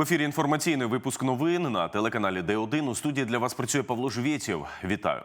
В ефірі інформаційний випуск новин на телеканалі Д1. У студії для вас працює Павло Живєтєв. Вітаю.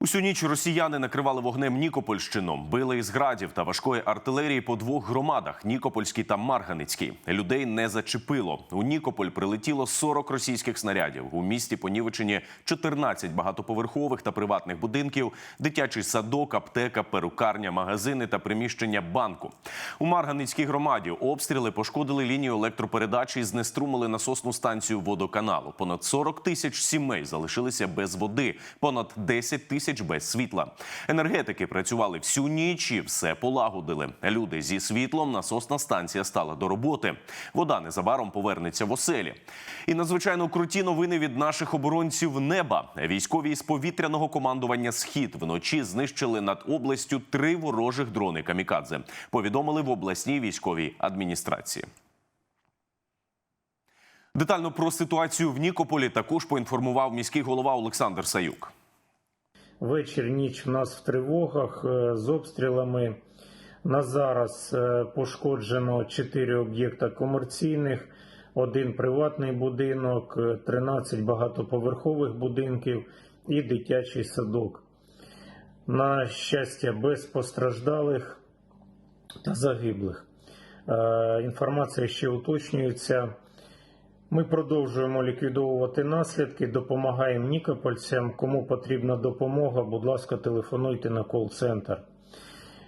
Усю ніч росіяни накривали вогнем Нікопольщину, били із градів та важкої артилерії по двох громадах Нікопольській та Марганицькій. Людей не зачепило. У Нікополь прилетіло 40 російських снарядів. У місті понівечені 14 багатоповерхових та приватних будинків, дитячий садок, аптека, перукарня, магазини та приміщення банку. У Марганицькій громаді обстріли пошкодили лінію електропередачі і знеструмили насосну станцію водоканалу. Понад 40 тисяч сімей залишилися без води, понад 10 тисяч без світла. Енергетики працювали всю ніч і все полагодили. Люди зі світлом насосна станція стала до роботи. Вода незабаром повернеться в оселі. І надзвичайно круті новини від наших оборонців неба. Військові з повітряного командування Схід вночі знищили над областю три ворожих дрони камікадзе. Повідомили в обласній військовій адміністрації. Детально про ситуацію в Нікополі також поінформував міський голова Олександр Саюк. Вечір, ніч у нас в тривогах е, з обстрілами. На зараз е, пошкоджено 4 об'єкта комерційних, один приватний будинок, е, 13 багатоповерхових будинків і дитячий садок. На щастя, без постраждалих та загиблих. Е, Інформація ще уточнюється. Ми продовжуємо ліквідовувати наслідки, допомагаємо нікопольцям. Кому потрібна допомога, будь ласка, телефонуйте на кол-центр.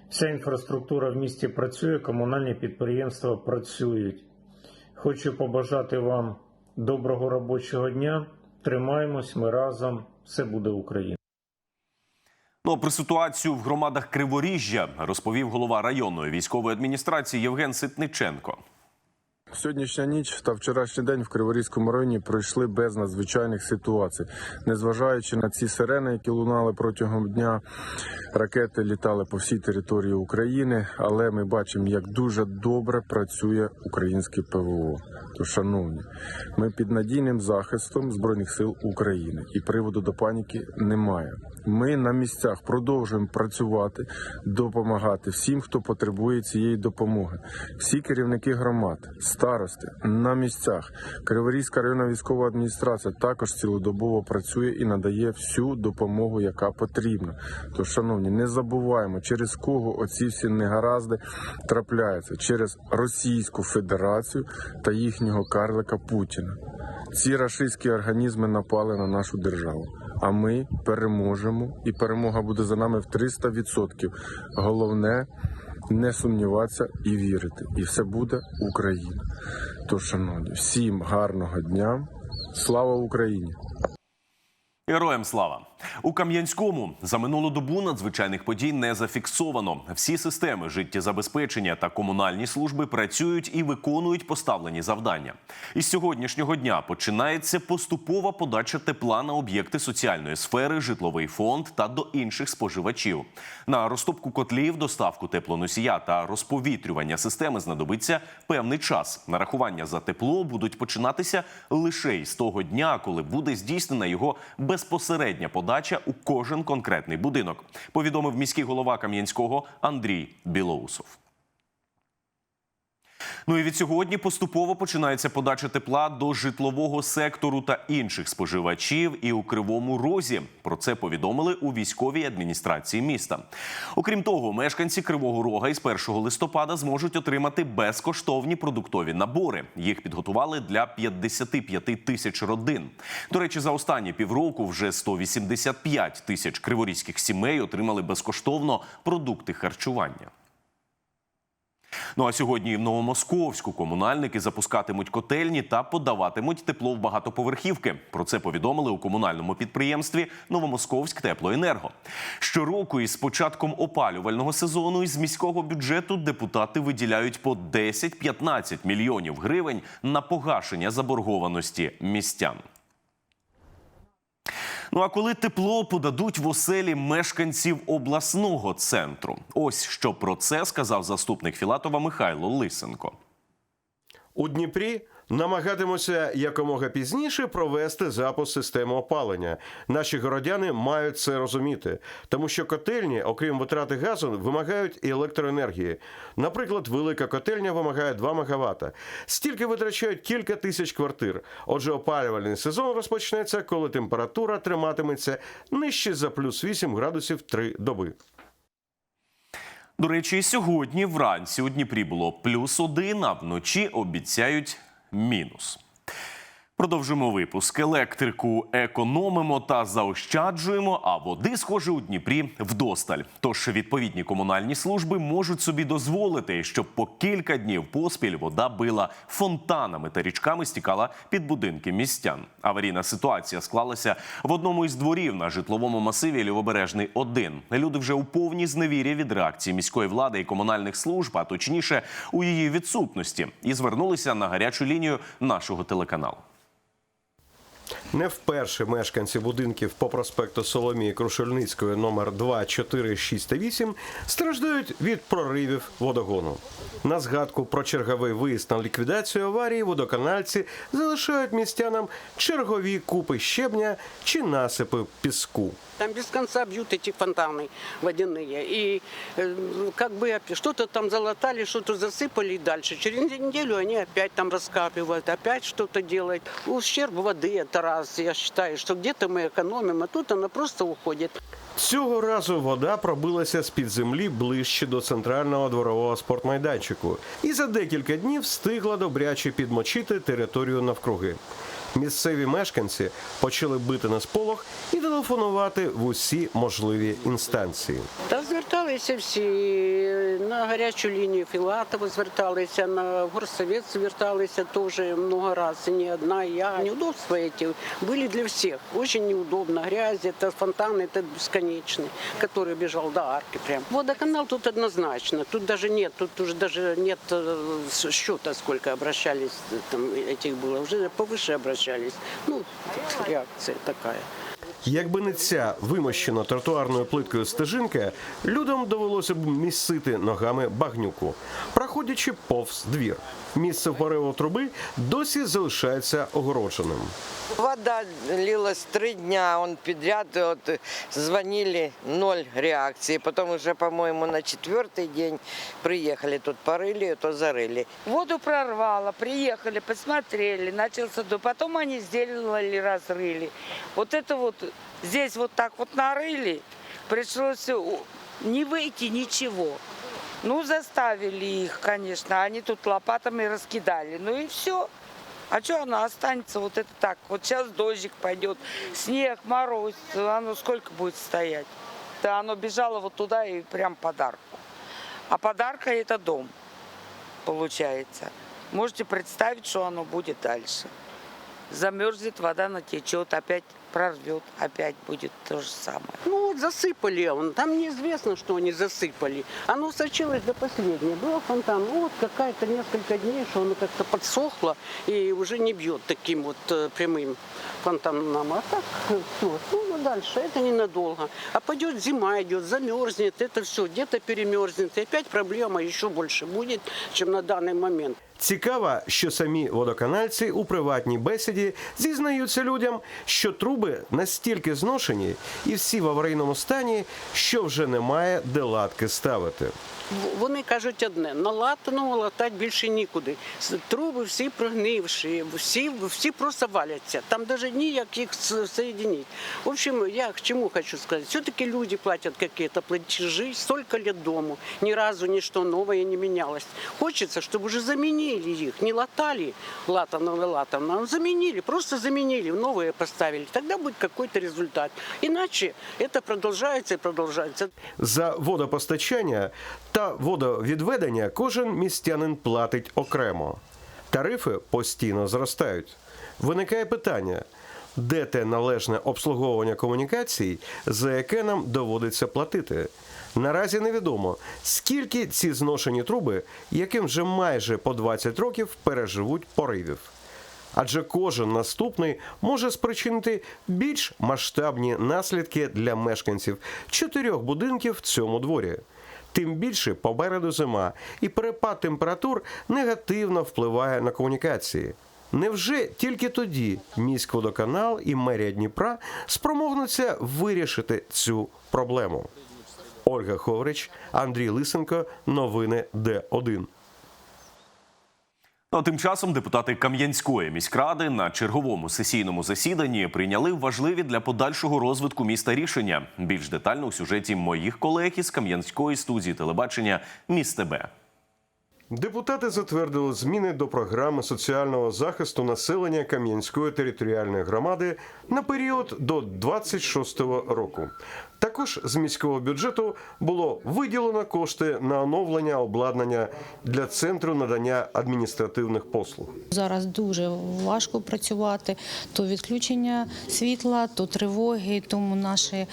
Вся інфраструктура в місті працює, комунальні підприємства працюють. Хочу побажати вам доброго робочого дня. Тримаємось, ми разом. Все буде Україна. Ну, про ситуацію в громадах Криворіжжя розповів голова районної військової адміністрації Євген Ситниченко. Сьогоднішня ніч та вчорашній день в Криворізькому районі пройшли без надзвичайних ситуацій. Незважаючи на ці сирени, які лунали протягом дня, ракети літали по всій території України, але ми бачимо, як дуже добре працює українське ПВО. То, шановні, ми під надійним захистом Збройних сил України і приводу до паніки немає. Ми на місцях продовжуємо працювати, допомагати всім, хто потребує цієї допомоги. Всі керівники громад, старости на місцях. Криворізька районна військова адміністрація також цілодобово працює і надає всю допомогу, яка потрібна. Тож, шановні, не забуваємо, через кого оці всі негаразди трапляються через Російську Федерацію та їхнього карлика Путіна. Ці рашистські організми напали на нашу державу. А ми переможемо, і перемога буде за нами в 300%. Головне не сумніватися і вірити. І все буде Україна. Тож, шановні, всім гарного дня. Слава Україні! Героям слава у Кам'янському за минулу добу надзвичайних подій не зафіксовано. Всі системи життєзабезпечення та комунальні служби працюють і виконують поставлені завдання. Із сьогоднішнього дня починається поступова подача тепла на об'єкти соціальної сфери, житловий фонд та до інших споживачів. На розтопку котлів, доставку теплоносія та розповітрювання системи знадобиться певний час. Нарахування за тепло будуть починатися лише із того дня, коли буде здійснена його безпосередня подача у кожен конкретний будинок. Повідомив міський голова Кам'янського Андрій Білоусов. Ну і від сьогодні поступово починається подача тепла до житлового сектору та інших споживачів і у кривому розі. Про це повідомили у військовій адміністрації міста. Окрім того, мешканці Кривого Рога із 1 листопада зможуть отримати безкоштовні продуктові набори. Їх підготували для 55 тисяч родин. До речі, за останні півроку вже 185 тисяч криворізьких сімей отримали безкоштовно продукти харчування. Ну а сьогодні в Новомосковську комунальники запускатимуть котельні та подаватимуть тепло в багатоповерхівки. Про це повідомили у комунальному підприємстві Новомосковськ Теплоенерго. Щороку із початком опалювального сезону із міського бюджету депутати виділяють по 10-15 мільйонів гривень на погашення заборгованості містян. Ну а коли тепло подадуть в оселі мешканців обласного центру? Ось що про це сказав заступник Філатова Михайло Лисенко. У Дніпрі намагатимуться якомога пізніше провести запуск системи опалення. Наші городяни мають це розуміти, тому що котельні, окрім витрати газу, вимагають і електроенергії. Наприклад, велика котельня вимагає 2 МВт. Стільки витрачають кілька тисяч квартир. Отже, опалювальний сезон розпочнеться, коли температура триматиметься нижче за плюс 8 градусів 3 доби. До речі, сьогодні вранці у Дніпрі було плюс один, а вночі обіцяють menos. Продовжуємо випуск. Електрику економимо та заощаджуємо, а води, схоже, у Дніпрі вдосталь. Тож відповідні комунальні служби можуть собі дозволити, щоб по кілька днів поспіль вода била фонтанами та річками стікала під будинки містян. Аварійна ситуація склалася в одному із дворів на житловому масиві Лівобережний 1 Люди вже у повній зневірі від реакції міської влади і комунальних служб, а точніше у її відсутності, і звернулися на гарячу лінію нашого телеканалу. Не вперше мешканці будинків по проспекту Соломії Крушельницької номер 2, 4, 6 та 8 страждають від проривів водогону. На згадку про черговий виїзд на ліквідацію аварії водоканальці залишають містянам чергові купи щебня чи насипи піску. Там без конца бьют эти фонтаны водяные. И э, как бы опять что-то там залатали, что-то засыпали и дальше. Через неделю они опять там раскапывают, опять что-то делают. Ущерб воды это раз. Я вважаю, що где-то ми економимо, тут вона просто уходить. Цього разу вода пробилася з-під землі ближче до центрального дворового спортмайданчику і за декілька днів встигла добряче підмочити територію навкруги. Місцеві мешканці почали бити на сполох і телефонувати в усі можливі інстанції. Та зверталися всі на гарячу лінію Філатова зверталися, на горсовет зверталися теж много раз, і не одна і я. Неудобства эти были для всех. Очень неудобно. Грязь, это фонтан, это бесконечный, который бежал до арки прям. Водоканал тут однозначно. Тут даже нет, тут уже даже нет э, счета, сколько обращались, э, там этих было. Уже повыше обращались. Ну, реакция такая. Якби не ця вимощена тротуарною плиткою стежинка, людям довелося б місити ногами багнюку, проходячи повз двір. Місце пориву труби досі залишається огородженим. Вода лилась три дня, он подряд, вот, звонили, ноль реакции. Потом уже, по-моему, на четвертый день приехали, тут порыли, то зарыли. Воду прорвало, приехали, посмотрели, начался дождь. Потом они сделали, разрыли. Вот это вот, здесь вот так вот нарыли, пришлось не выйти ничего. Ну, заставили их, конечно, они тут лопатами раскидали. Ну и все. А что оно останется вот это так? Вот сейчас дождик пойдет, снег, мороз, оно сколько будет стоять? Да оно бежало вот туда и прям подарку. А подарка это дом получается. Можете представить, что оно будет дальше. Замерзнет, вода натечет, опять прорвет, опять будет то же самое. Ну вот засыпали он. Там неизвестно, что они засыпали. Оно сочилось до последнего. Был фонтан. Ну вот какая-то несколько дней, что оно как-то подсохло и уже не бьет таким вот э, прямым фонтаном. А так все. Ну, ну, дальше. Это ненадолго. А пойдет зима идет, замерзнет. Это все где-то перемерзнет. И опять проблема еще больше будет, чем на данный момент. Цікаво, що самі водоканальці у приватній бесіді зізнаються людям, що труби настільки зношені і всі в аварійному стані, що вже немає де латки ставити. Вони кажуть одне, на латану латати більше нікуди. Труби всі прогнивші, всі, всі просто валяться. Там навіть ніяк їх с- В общем, я к чему хочу сказать. Все-таки люди платят какие-то платежи, столько лет дому. Ни разу ничто новое не менялось. Хочется, чтобы уже заменили их. Не латали латану, а заменили, просто заменили, новые поставили. Тогда будет какой-то результат. Иначе это продолжается и продолжается. За водопостачання та водовідведення кожен містянин платить окремо. Тарифи постійно зростають. Виникає питання, де те належне обслуговування комунікацій, за яке нам доводиться платити. Наразі невідомо, скільки ці зношені труби, яким вже майже по 20 років переживуть поривів. Адже кожен наступний може спричинити більш масштабні наслідки для мешканців чотирьох будинків в цьому дворі. Тим більше попереду зима, і перепад температур негативно впливає на комунікації. Невже тільки тоді міськводоканал і мерія Дніпра спромогнуться вирішити цю проблему? Ольга Ховрич, Андрій Лисенко, новини Д1. Ну, а тим часом депутати Кам'янської міськради на черговому сесійному засіданні прийняли важливі для подальшого розвитку міста рішення. Більш детально у сюжеті моїх колег із Кам'янської студії телебачення Міст ТБ. Депутати затвердили зміни до програми соціального захисту населення Кам'янської територіальної громади на період до 26-го року. Також з міського бюджету було виділено кошти на оновлення обладнання для центру надання адміністративних послуг. Зараз дуже важко працювати. То відключення світла, то тривоги. Тому наші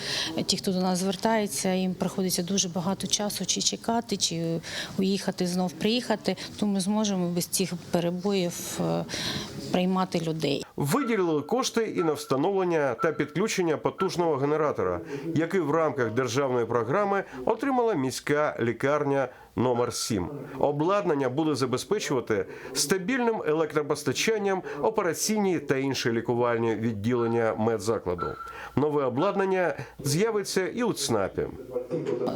ті, хто до нас звертається, їм приходиться дуже багато часу чи чекати, чи уїхати знов приїхати. То ми зможемо без цих перебоїв е, приймати людей. Виділили кошти і на встановлення та підключення потужного генератора, який в рамках державної програми отримала міська лікарня номер 7 Обладнання буде забезпечувати стабільним електропостачанням операційні та інші лікувальні відділення медзакладу. Нове обладнання з'явиться і у ЦНАПі.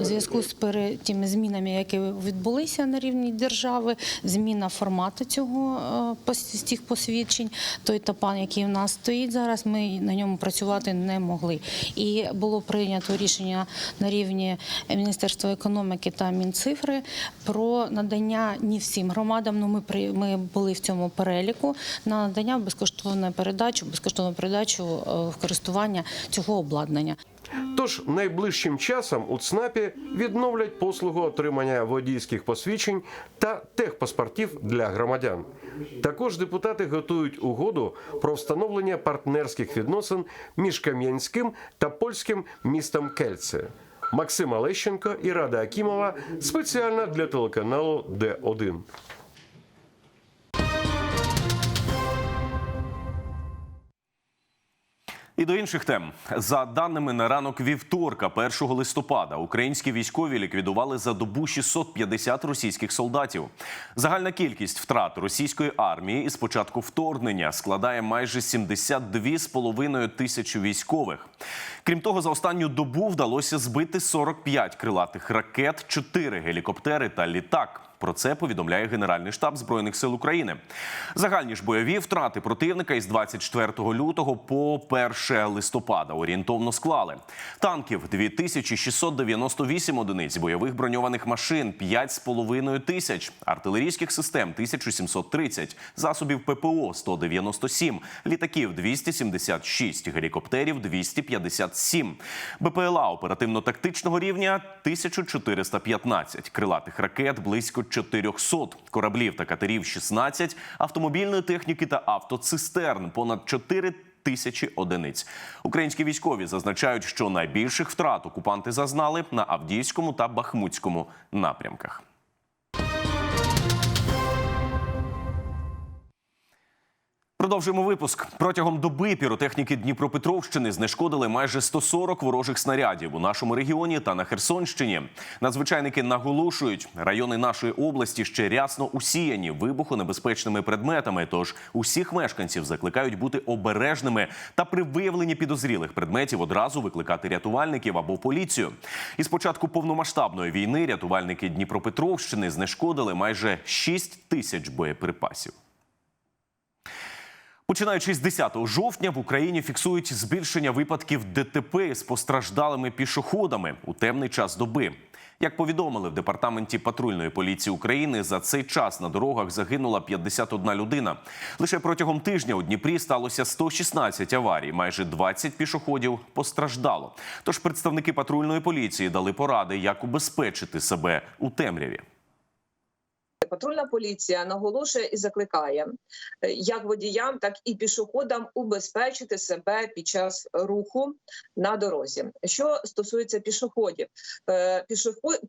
У зв'язку з тими змінами, які відбулися на рівні держави, зміна формату цього е, пос- цих посвідчень, той тапан, який в нас стоїть зараз, ми на ньому працювати не могли. І було прийнято рішення на рівні Міністерства економіки та Мінцифри про надання не всім громадам. Ну ми при ми були в цьому переліку на надання безкоштовної передачу, безкоштовну передачу е, в користування цього обладнання. Тож найближчим часом у ЦНАПі відновлять послугу отримання водійських посвідчень та техпаспортів для громадян. Також депутати готують угоду про встановлення партнерських відносин між Кам'янським та польським містом Кельце. Максим Лещенко і Рада Акімова спеціально для телеканалу Д1. І до інших тем за даними на ранок вівторка, 1 листопада, українські військові ліквідували за добу 650 російських солдатів. Загальна кількість втрат російської армії із початку вторгнення складає майже 72,5 тисячі військових. Крім того, за останню добу вдалося збити 45 крилатих ракет, 4 гелікоптери та літак. Про це повідомляє Генеральний штаб збройних сил України. Загальні ж бойові втрати противника із 24 лютого по 1 листопада орієнтовно склали танків 2698 одиниць, бойових броньованих машин 5,5 тисяч, артилерійських систем 1730, засобів ППО 197, літаків 276, гелікоптерів 257, БПЛА оперативно-тактичного рівня 1415, крилатих ракет близько 400, кораблів та катерів 16, автомобільної техніки та автоцистерн понад 4 тисячі одиниць. Українські військові зазначають, що найбільших втрат окупанти зазнали на Авдіївському та Бахмутському напрямках. Продовжуємо випуск. Протягом доби піротехніки Дніпропетровщини знешкодили майже 140 ворожих снарядів у нашому регіоні та на Херсонщині. Надзвичайники наголошують, райони нашої області ще рясно усіяні вибухонебезпечними предметами. Тож усіх мешканців закликають бути обережними та при виявленні підозрілих предметів одразу викликати рятувальників або поліцію. І з початку повномасштабної війни рятувальники Дніпропетровщини знешкодили майже 6 тисяч боєприпасів. Починаючи з 10 жовтня в Україні фіксують збільшення випадків ДТП з постраждалими пішоходами у темний час доби. Як повідомили в департаменті патрульної поліції України, за цей час на дорогах загинула 51 людина. Лише протягом тижня у Дніпрі сталося 116 аварій. Майже 20 пішоходів постраждало. Тож представники патрульної поліції дали поради, як убезпечити себе у темряві. Патрульна поліція наголошує і закликає е, як водіям, так і пішоходам убезпечити себе під час руху на дорозі. Що стосується пішоходів, Е,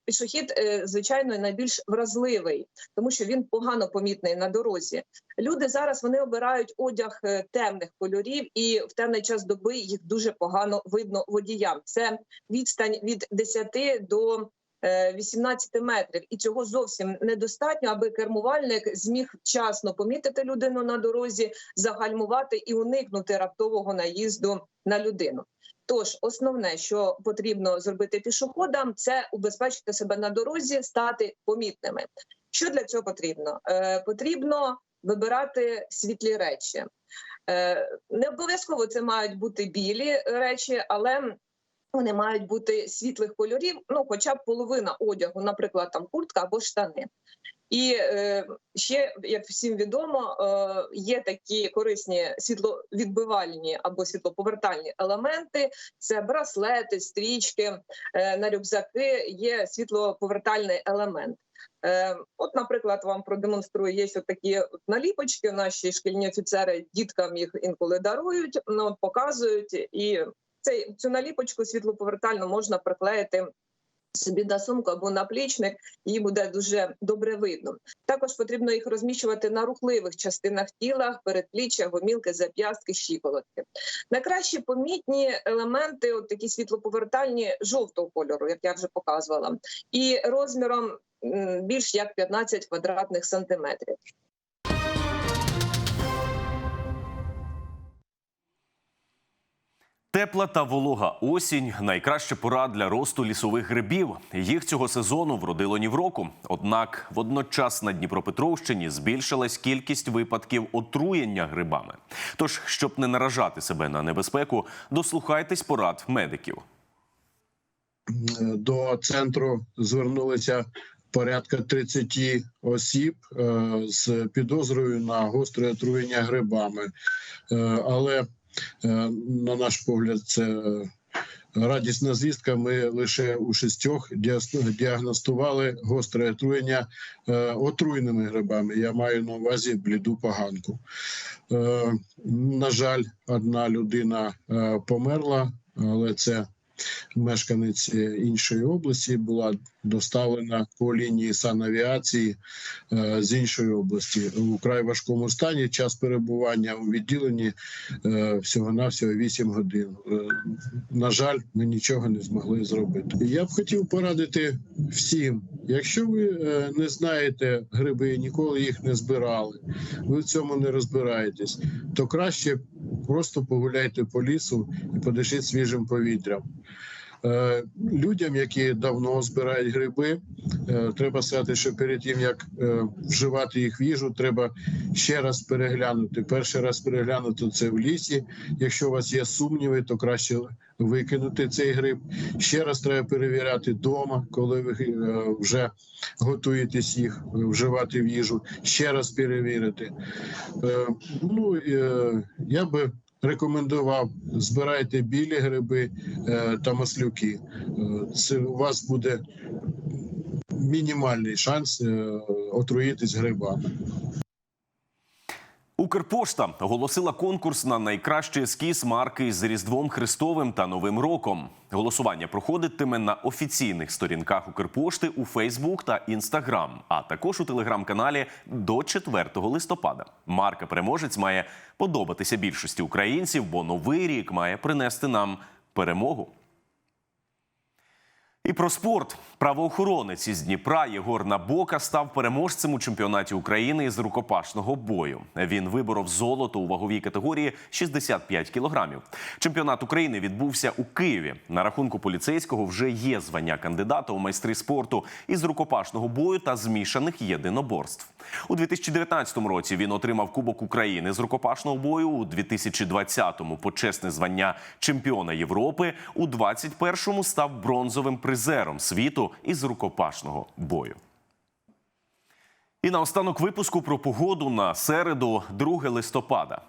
пішохід, е, звичайно, найбільш вразливий, тому що він погано помітний на дорозі. Люди зараз вони обирають одяг темних кольорів, і в темний час доби їх дуже погано видно водіям. Це відстань від 10 до 18 метрів, і цього зовсім недостатньо, аби кермувальник зміг вчасно помітити людину на дорозі, загальмувати і уникнути раптового наїзду на людину. Тож основне, що потрібно зробити пішоходам, це убезпечити себе на дорозі, стати помітними. Що для цього потрібно? Е, потрібно вибирати світлі речі. Е, не обов'язково це мають бути білі речі, але вони мають бути світлих кольорів, ну хоча б половина одягу, наприклад, там куртка або штани. І е, ще, як всім відомо, е, є такі корисні світловідбивальні або світлоповертальні елементи: це браслети, стрічки е, на рюкзаки. Є світлоповертальний елемент. Е, от, наприклад, вам продемонструю, є такі наліпочки. Наші шкільні офіцери діткам їх інколи дарують, ну, показують, і цей цю наліпочку світлоповертальну можна приклеїти собі на сумку або на плічник, її буде дуже добре видно. Також потрібно їх розміщувати на рухливих частинах тіла, передпліччя, гомілки, зап'ястки, щиколотки. Найкраще помітні елементи, от такі світлоповертальні жовтого кольору, як я вже показувала, і розміром більш як 15 квадратних сантиметрів. Тепла та волога осінь найкраща пора для росту лісових грибів. Їх цього сезону вродило ні в року. Однак водночас на Дніпропетровщині збільшилась кількість випадків отруєння грибами. Тож, щоб не наражати себе на небезпеку, дослухайтесь порад медиків. до центру звернулися порядка 30 осіб е, з підозрою на гостре отруєння грибами. Е, Але, на наш погляд, це радісна звістка. Ми лише у шістьох діагностували гостре отруєння е, отруйними грибами. Я маю на увазі бліду поганку. Е, На жаль, одна людина е, померла, але це мешканець е, іншої області була доставлена по лінії санавіації е, з іншої області у край важкому стані. Час перебування у відділенні всього навсього 8 годин. Е, На жаль, ми нічого не змогли зробити. Я б хотів порадити всім, якщо ви е, не знаєте гриби, ніколи їх не збирали, ви в цьому не розбираєтесь, то краще просто погуляйте по лісу і подишіть свіжим повітрям. Е, Людям, які давно збирають гриби, е, треба сказати, що перед тим як е, вживати їх в їжу, треба ще раз переглянути. Перший раз переглянути це в лісі. Якщо у вас є сумніви, то краще викинути цей гриб. Ще раз треба перевіряти вдома, коли ви вже готуєтесь їх вживати в їжу. Ще раз перевірити. Ну я би рекомендував збирайте білі гриби е, та маслюки. Е, Це у вас буде мінімальний шанс е, отруїтись грибами. Укрпошта оголосила конкурс на найкращий ескіз марки з Різдвом Христовим та Новим роком. Голосування проходитиме на офіційних сторінках Укрпошти у Фейсбук та Інстаграм, а також у телеграм-каналі до 4 листопада. Марка переможець має подобатися більшості українців, бо новий рік має принести нам перемогу. І про спорт правоохоронець із Дніпра Єгор Набока став переможцем у чемпіонаті України з рукопашного бою. Він виборов золото у ваговій категорії 65 кілограмів. Чемпіонат України відбувся у Києві. На рахунку поліцейського вже є звання кандидата у майстри спорту із рукопашного бою та змішаних єдиноборств. У 2019 році він отримав Кубок України з рукопашного бою. У 2020-му почесне звання чемпіона Європи. У 21-му став бронзовим призером світу із рукопашного бою. І наостанок випуску про погоду на середу, 2 листопада.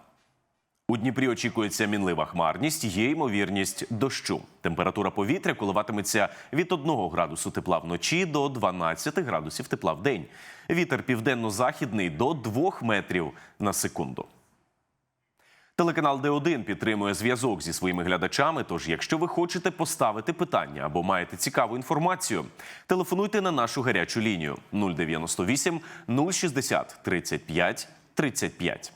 У Дніпрі очікується мінлива хмарність, є ймовірність дощу. Температура повітря коливатиметься від 1 градусу тепла вночі до 12 градусів тепла в день. Вітер південно-західний до 2 метрів на секунду. Телеканал Д1 підтримує зв'язок зі своїми глядачами. Тож, якщо ви хочете поставити питання або маєте цікаву інформацію, телефонуйте на нашу гарячу лінію 098 060 35 35.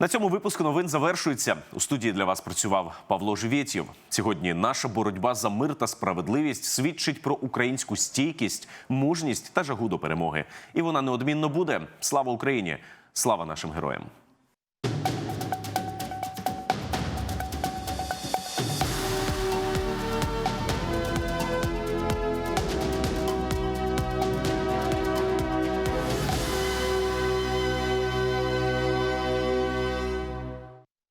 На цьому випуск новин завершується. У студії для вас працював Павло Живєтєв. Сьогодні наша боротьба за мир та справедливість свідчить про українську стійкість, мужність та жагу до перемоги. І вона неодмінно буде. Слава Україні! Слава нашим героям!